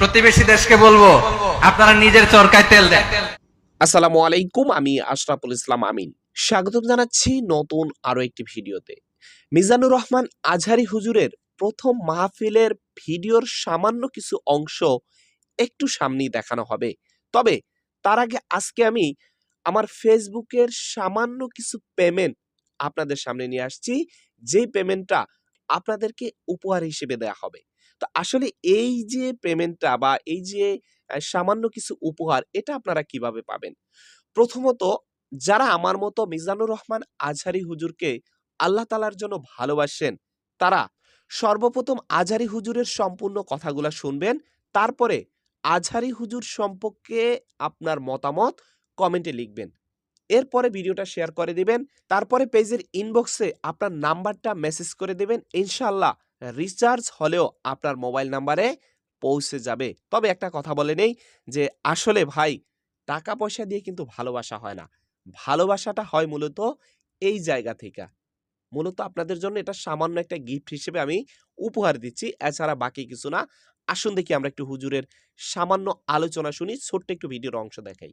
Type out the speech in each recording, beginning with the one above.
প্রতিবেশী দেশকে বলব, আপনারা নিজের চরকায় তেল দেন। আসসালামু আলাইকুম, আমি আশরাফুল ইসলাম আমিন। স্বাগতম জানাচ্ছি নতুন আরও একটি ভিডিওতে। মিজানুর রহমান আজহারি হুজুরের প্রথম মাহফিলের ভিডিওর সামান্য কিছু অংশ একটু সামনেই দেখানো হবে। তবে তার আগে আজকে আমি আমার ফেসবুকের সামান্য কিছু পেমেন্ট আপনাদের সামনে নিয়ে আসছি। যেই পেমেন্টটা আপনাদেরকে উপহার হিসেবে দেয়া হবে। তো আসলে এই যে পেমেন্টটা বা এই যে সামান্য কিছু উপহার, এটা আপনারা কীভাবে পাবেন? প্রথমত, যারা আমার মতো মিজানুর রহমান আজহারি হুজুরকে আল্লাহ তালার জন্য ভালোবাসেন, তারা সর্বপ্রথম আজহারি হুজুরের সম্পূর্ণ কথাগুলো শুনবেন, তারপরে আজহারি হুজুর সম্পর্কে আপনার মতামত কমেন্টে লিখবেন। এরপরে ভিডিওটা শেয়ার করে দিবেন। তারপরে পেজের ইনবক্সে আপনার নাম্বারটা মেসেজ করে দেবেন। ইনশাল্লাহ রিচার্জ হলেও আপনার মোবাইল নাম্বারে পৌঁছে যাবে। তবে একটা কথা বলে নেই যে, আসলে ভাই, টাকা পয়সা দিয়ে কিন্তু ভালোবাসা হয় না। ভালোবাসাটা হয় মূলত এই জায়গা থেকে। মূলত আপনাদের জন্য এটা সামান্য একটা গিফট হিসেবে আমি উপহার দিচ্ছি। এছাড়া বাকি কিছু না। আসুন দেখি আমরা একটু হুজুরের সামান্য আলোচনা শুনি, ছোট্ট একটু ভিডিওর অংশ দেখাই।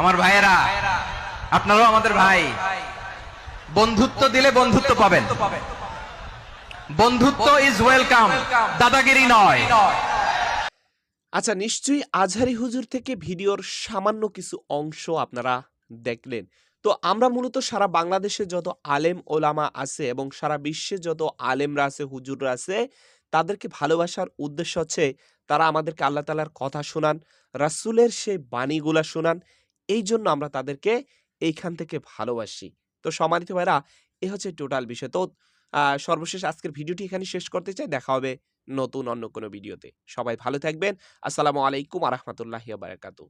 আমার ভাইয়েরা, আপনারাও আমাদের ভাই। বন্ধুত্ব দিলে বন্ধুত্ব পাবেন। বন্ধুত্ব ইজ ওয়েলকাম দাদাগিরি নয়। আচ্ছা নিশ্চয়ই আজহারি হুজুর থেকে ভিডিওর সামান্য কিছু অংশ আপনারা দেখলেন। তো আমরা মূলত সারা বাংলাদেশে যত আলেম ওলামা আছে এবং সারা বিশ্বে যত আলেমরা আছে, হুজুররা আছে, তাদেরকে ভালোবাসার উদ্দেশ্য হচ্ছে তারা আমাদেরকে আল্লাহ তালার কথা শোনান, রাসুলের সেই বাণীগুলা শোনান এই জন্য আমরা তাদেরকে এইখান থেকে ভালোবাসি। তো সম্মানিত ভাইরা এ হচ্ছে টোটাল বিষয়। তো সর্বশেষ আজকের ভিডিওটি এখানে শেষ করতে চাই। দেখা হবে নতুন অন্য কোনো ভিডিওতে। সবাই ভালো থাকবেন। আসসালামু আলাইকুম আ রহমতুল্লাহ বারাকাতু।